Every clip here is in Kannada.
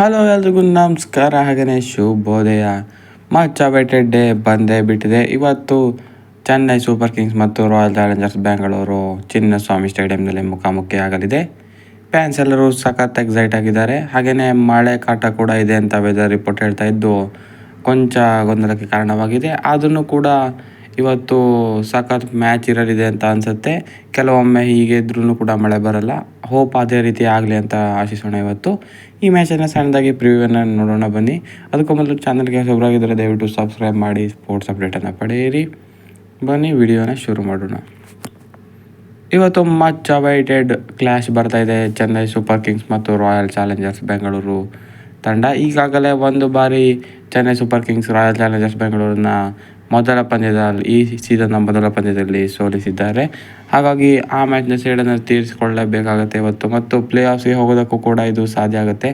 ಹಲೋ ಎಲ್ರಿಗೂ ನಮಸ್ಕಾರ ಹಾಗೆಯೇ ಶುಭೋದಯ. ಮಚ್ ಅವೈಟೆಡ್ ಡೇ ಬಂದೇ ಬಿಟ್ಟಿದೆ. ಇವತ್ತು ಚೆನ್ನೈ ಸೂಪರ್ ಕಿಂಗ್ಸ್ ಮತ್ತು ರಾಯಲ್ ಚಾಲೆಂಜರ್ಸ್ ಬೆಂಗಳೂರು ಚಿನ್ನಸ್ವಾಮಿ ಸ್ಟೇಡಿಯಂನಲ್ಲಿ ಮುಖಾಮುಖಿ ಆಗಲಿದೆ ಫ್ಯಾನ್ಸ್ ಎಲ್ಲರೂ ಸಖತ್ ಎಕ್ಸೈಟ್ ಆಗಿದ್ದಾರೆ. ಹಾಗೆಯೇ ಮಳೆ ಕಾಟ ಕೂಡ ಇದೆ ಅಂತ ವೆದರ್ ರಿಪೋರ್ಟ್ ಹೇಳ್ತಾ ಇದ್ದು, ಕೊಂಚ ಗೊಂದಲಕ್ಕೆ ಕಾರಣವಾಗಿದೆ. ಆದರೂ ಕೂಡ ಇವತ್ತು ಸಖತ್ ಮ್ಯಾಚ್ ಇರಲಿದೆ ಅಂತ ಅನಿಸುತ್ತೆ. ಕೆಲವೊಮ್ಮೆ ಹೀಗೆ ಇದ್ರೂ ಕೂಡ ಮಳೆ ಬರಲ್ಲ. ಹೋಪ್ ಅದೇ ರೀತಿ ಆಗಲಿ ಅಂತ ಆಶಿಸೋಣ ಇವತ್ತು. ಈ ಮ್ಯಾಚನ್ನು ಸಣ್ಣದಾಗಿ ಪ್ರಿವ್ಯೂವನ್ನು ನೋಡೋಣ ಬನ್ನಿ. ಅದಕ್ಕೂ ಮೊದಲು ಚಾನಲ್ಗೆ ಹೊಸಬರಾಗಿದ್ದರೆ ದಯವಿಟ್ಟು ಸಬ್ಸ್ಕ್ರೈಬ್ ಮಾಡಿ ಸ್ಪೋರ್ಟ್ಸ್ ಅಪ್ಡೇಟನ್ನು ಪಡೆಯಿರಿ. ಬನ್ನಿ ವಿಡಿಯೋನ ಶುರು ಮಾಡೋಣ. ಇವತ್ತು ಮಚ್ ಅವೈಟೆಡ್ ಬರ್ತಾ ಇದೆ. ಚೆನ್ನೈ ಸೂಪರ್ ಕಿಂಗ್ಸ್ ಮತ್ತು ರಾಯಲ್ ಚಾಲೆಂಜರ್ಸ್ ಬೆಂಗಳೂರು ತಂಡ. ಈಗಾಗಲೇ ಒಂದು ಬಾರಿ Chennai super kings royal challengers ಬೆಂಗಳೂರನ್ನ ಮೊದಲ ಪಂದ್ಯದ ಈ ಸೀಸನ್ನ ಮೊದಲ ಪಂದ್ಯದಲ್ಲಿ ಸೋಲಿಸಿದ್ದಾರೆ. ಹಾಗಾಗಿ ಆ ಮ್ಯಾಚ್ನ ಸೇಡನ್ನು ತೀರಿಸಿಕೊಳ್ಳಬೇಕಾಗುತ್ತೆ ಇವತ್ತು ಮತ್ತು ಪ್ಲೇ ಆಫ್ಸ್ಗೆ ಹೋಗೋದಕ್ಕೂ ಕೂಡ ಇದು ಸಾಧ್ಯ ಆಗುತ್ತೆ.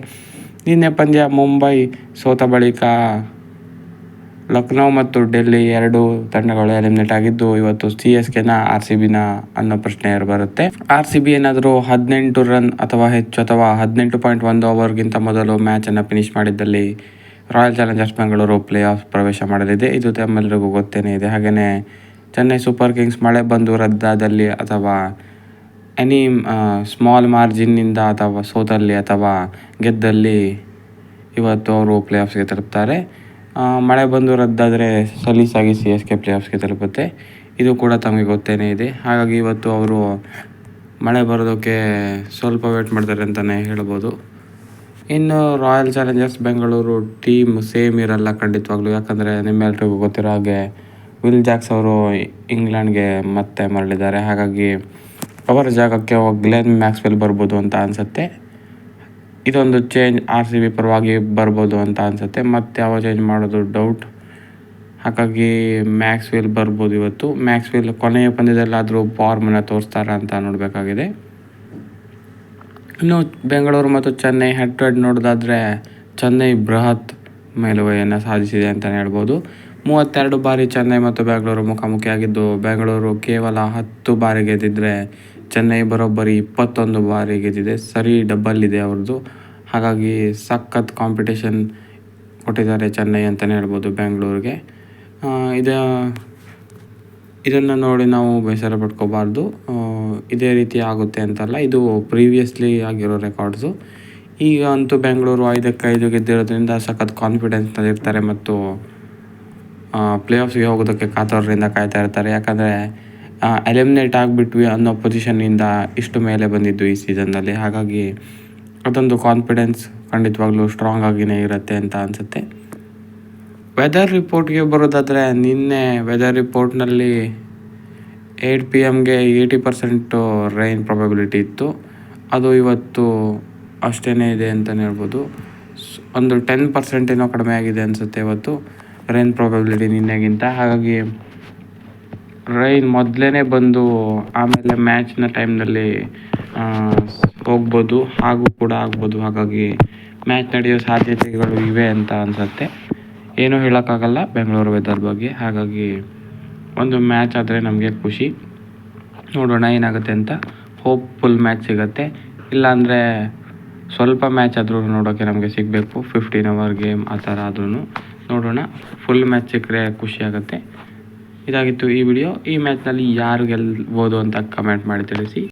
ನಿನ್ನೆ ಪಂದ್ಯ ಮುಂಬೈ ಸೋತ ಬಳಿಕ ಲಕ್ನೋ ಮತ್ತು ಡೆಲ್ಲಿ ಎರಡು ತಂಡಗಳು ಎಲಿಮಿನೇಟ್ ಆಗಿದ್ದು, ಇವತ್ತು ಸಿ ಎಸ್ ಕೆನ ಆರ್ ಸಿ ಬಿನ ಅನ್ನೋ ಪ್ರಶ್ನೆ ಬರುತ್ತೆ. ಆರ್ ಸಿ ಬಿ ಏನಾದರೂ ಹದಿನೆಂಟು ರನ್ ಅಥವಾ ಹೆಚ್ಚು ಅಥವಾ ಹದಿನೆಂಟು ಪಾಯಿಂಟ್ ಒಂದು ಓವರ್ಗಿಂತ ಮೊದಲು ಮ್ಯಾಚನ್ನು finish ಮಾಡಿದ್ದಲ್ಲಿ royal challengers Bengaluru play off ಪ್ರವೇಶ ಮಾಡಲಿದೆ. ಇದು ತಮ್ಮೆಲ್ಲರಿಗೂ ಗೊತ್ತೇನೆ ಇದೆ. ಹಾಗೆಯೇ ಚೆನ್ನೈ ಸೂಪರ್ ಕಿಂಗ್ಸ್ ಮಳೆ ಬಂದು ರದ್ದಾದಲ್ಲಿ ಅಥವಾ ಎನಿ ಸ್ಮಾಲ್ ಮಾರ್ಜಿನ್ನಿಂದ ಅಥವಾ ಸೋತಲ್ಲಿ ಅಥವಾ ಗೆದ್ದಲ್ಲಿ ಇವತ್ತು ಅವರು ಪ್ಲೇ ಆಫ್ಸ್ಗೆ ತಲುಪ್ತಾರೆ. ಮಳೆ ಬಂದು ರದ್ದಾದರೆ ಸಲೀಸಾಗಿ ಸಿ ಎಸ್ ಕೆ ಪ್ಲೇ ಆಫ್ಸ್ಗೆ ತಲುಪುತ್ತೆ. ಇದು ಕೂಡ ತಮಗೆ ಗೊತ್ತೇನೆ ಇದೆ. ಹಾಗಾಗಿ ಇವತ್ತು ಅವರು ಮಳೆ ಬರೋದಕ್ಕೆ ಸ್ವಲ್ಪ ವೇಟ್ ಮಾಡ್ತಾರೆ ಅಂತಲೇ ಹೇಳ್ಬೋದು. ಇನ್ನು royal challengers Bengaluru team same ಇರಲ್ಲ ಖಂಡಿತವಾಗ್ಲೂ. ಯಾಕಂದರೆ ನಿಮ್ಮೆಲ್ರಿಗೂ ಗೊತ್ತಿರೋ ಹಾಗೆ ವಿಲ್ ಜಾಕ್ಸ್ ಅವರು ಇಂಗ್ಲೆಂಡ್ಗೆ ಮತ್ತೆ ಮರಳಿದ್ದಾರೆ. ಹಾಗಾಗಿ ಅವರ ಜಾಗಕ್ಕೆ ಗ್ಲೆನ್ ಮ್ಯಾಕ್ಸ್ವೆಲ್ ಬರ್ಬೋದು ಅಂತ ಅನಿಸುತ್ತೆ. ಇದೊಂದು ಚೇಂಜ್ ಆರ್ ಸಿ ಬಿ ಪರವಾಗಿ ಬರ್ಬೋದು ಅಂತ ಅನಿಸುತ್ತೆ. ಮತ್ತೆ ಯಾವ ಚೇಂಜ್ ಮಾಡೋದು ಡೌಟ್ ಹಾಗಾಗಿ ಮ್ಯಾಕ್ಸ್ವೆಲ್ ಬರ್ಬೋದು ಇವತ್ತು. ಮ್ಯಾಕ್ಸ್ವೆಲ್ ಕೊನೆಯ ಪಂದ್ಯದಲ್ಲಾದರೂ ಫಾರ್ಮನ್ನು ತೋರಿಸ್ತಾರ ಅಂತ ನೋಡಬೇಕಾಗಿದೆ. ಇನ್ನು ಬೆಂಗಳೂರು ಮತ್ತು ಚೆನ್ನೈ ಹೆಡ್ ಟು ಹೆಡ್ ನೋಡೋದಾದರೆ ಚೆನ್ನೈ ಬೃಹತ್ ಮೇಲುಗೈಯನ್ನು ಸಾಧಿಸಿದೆ ಅಂತಲೇ ಹೇಳ್ಬೋದು. ಮೂವತ್ತೆರಡು ಬಾರಿ ಚೆನ್ನೈ ಮತ್ತು ಬೆಂಗಳೂರು ಮುಖಾಮುಖಿಯಾಗಿದ್ದು, ಬೆಂಗಳೂರು ಕೇವಲ ಹತ್ತು ಬಾರಿ ಗೆದ್ದಿದ್ದರೆ ಚೆನ್ನೈ ಬರೋಬ್ಬರಿ ಇಪ್ಪತ್ತೊಂದು ಬಾರಿ ಗೆದ್ದಿದೆ. ಸರಿ ಡಬ್ಬಲ್ ಇದೆ ಅವ್ರದ್ದು. ಹಾಗಾಗಿ ಸಖತ್ ಕಾಂಪಿಟೇಷನ್ ಕೊಟ್ಟಿದ್ದಾರೆ ಚೆನ್ನೈ ಅಂತಲೇ ಹೇಳ್ಬೋದು ಬೆಂಗಳೂರಿಗೆ. ಇದು, ಇದನ್ನು ನೋಡಿ ನಾವು ಬೇಸರ ಪಡ್ಕೋಬಾರ್ದು. ಇದೇ ರೀತಿ ಆಗುತ್ತೆ ಅಂತಲ್ಲ, ಇದು ಪ್ರೀವಿಯಸ್ಲಿ ಆಗಿರೋ ರೆಕಾರ್ಡ್ಸು ಈಗ ಅಂತೂ ಬೆಂಗಳೂರು ಐದಕ್ಕೆ ಐದು ಗೆದ್ದಿರೋದ್ರಿಂದ ಸಖತ್ ಕಾನ್ಫಿಡೆನ್ಸ್ನಲ್ಲಿರ್ತಾರೆ ಮತ್ತು ಪ್ಲೇ ಆಫ್ಸ್ಗೆ ಹೋಗೋದಕ್ಕೆ ಕಾತರರಿಂದ ಕಾಯ್ತಾ ಇರ್ತಾರೆ. ಯಾಕಂದರೆ ಎಲಿಮಿನೇಟ್ ಆಗಿಬಿಟ್ವಿ ಅನ್ನೋ ಪೊಸಿಷನ್ನಿಂದ ಇಷ್ಟು ಮೇಲೆ ಬಂದಿದ್ದು ಈ ಸೀಸನ್ನಲ್ಲಿ ಹಾಗಾಗಿ ಅದೊಂದು ಕಾನ್ಫಿಡೆನ್ಸ್ ಖಂಡಿತವಾಗ್ಲೂ ಸ್ಟ್ರಾಂಗ್ ಆಗಿನೇ ಇರುತ್ತೆ ಅಂತ ಅನಿಸುತ್ತೆ. ವೆದರ್ ರಿಪೋರ್ಟ್ಗೆ ಬರೋದಾದರೆ ನಿನ್ನೆ ವೆದರ್ ರಿಪೋರ್ಟ್ನಲ್ಲಿ ಏಯ್ಟ್ ಪಿ ಎಮ್ಗೆ ಏಯ್ಟಿ ಪರ್ಸೆಂಟು ರೈನ್ ಪ್ರಾಬಬಿಲಿಟಿ ಇತ್ತು. ಅದು ಇವತ್ತು ಅಷ್ಟೇ ಇದೆ ಅಂತಲೇ ಹೇಳ್ಬೋದು. ಒಂದು ಟೆನ್ ಪರ್ಸೆಂಟ್ ಏನೋ ಕಡಿಮೆ ಆಗಿದೆ ಅನಿಸುತ್ತೆ ಇವತ್ತು. ರೈನ್ ಪ್ರಾಬಬಿಲಿಟಿ ನಿನ್ನೆಗಿಂತ. ಹಾಗಾಗಿ ರೈನ್ ಮೊದಲೇ ಬಂದು ಆಮೇಲೆ ಮ್ಯಾಚ್ನ ಟೈಮ್ನಲ್ಲಿ ಹೋಗ್ಬೋದು. ಹಾಗೂ ಕೂಡ ಆಗ್ಬೋದು. ಹಾಗಾಗಿ ಮ್ಯಾಚ್ ನಡೆಯೋ ಸಾಧ್ಯತೆಗಳು ಇವೆ ಅಂತ ಅನಿಸುತ್ತೆ. ಏನೂ ಹೇಳೋಕ್ಕಾಗಲ್ಲ. ಬೆಂಗಳೂರು ವೆದರ್ ಬಗ್ಗೆ. ಹಾಗಾಗಿ ಒಂದು ಮ್ಯಾಚ್ ಆದರೆ ನಮಗೆ ಖುಷಿ. ನೋಡೋಣ ಏನಾಗುತ್ತೆ ಅಂತ. ಹೋಪ್ಫುಲ್ ಮ್ಯಾಚ್ ಸಿಗುತ್ತೆ. ಇಲ್ಲಾಂದರೆ ಸ್ವಲ್ಪ ಮ್ಯಾಚ್ ಆದರೂ ನೋಡೋಕ್ಕೆ ನಮಗೆ ಸಿಗಬೇಕು. ಫಿಫ್ಟೀನ್ ಅವರ್ ಗೇಮ್ ಆ ಥರ ಆದ್ರೂ ನೋಡೋಣ. ಫುಲ್ ಮ್ಯಾಚ್ ಸಿಕ್ಕರೆ ಖುಷಿಯಾಗುತ್ತೆ ಇದಾಗಿತ್ತು ಈ ವಿಡಿಯೋ ಈ ಮ್ಯಾಚ್ನಲ್ಲಿ ಯಾರು ಗೆಲ್ಬೋದು ಅಂತ ಕಮೆಂಟ್ ಮಾಡಿ ತಿಳಿಸಿ.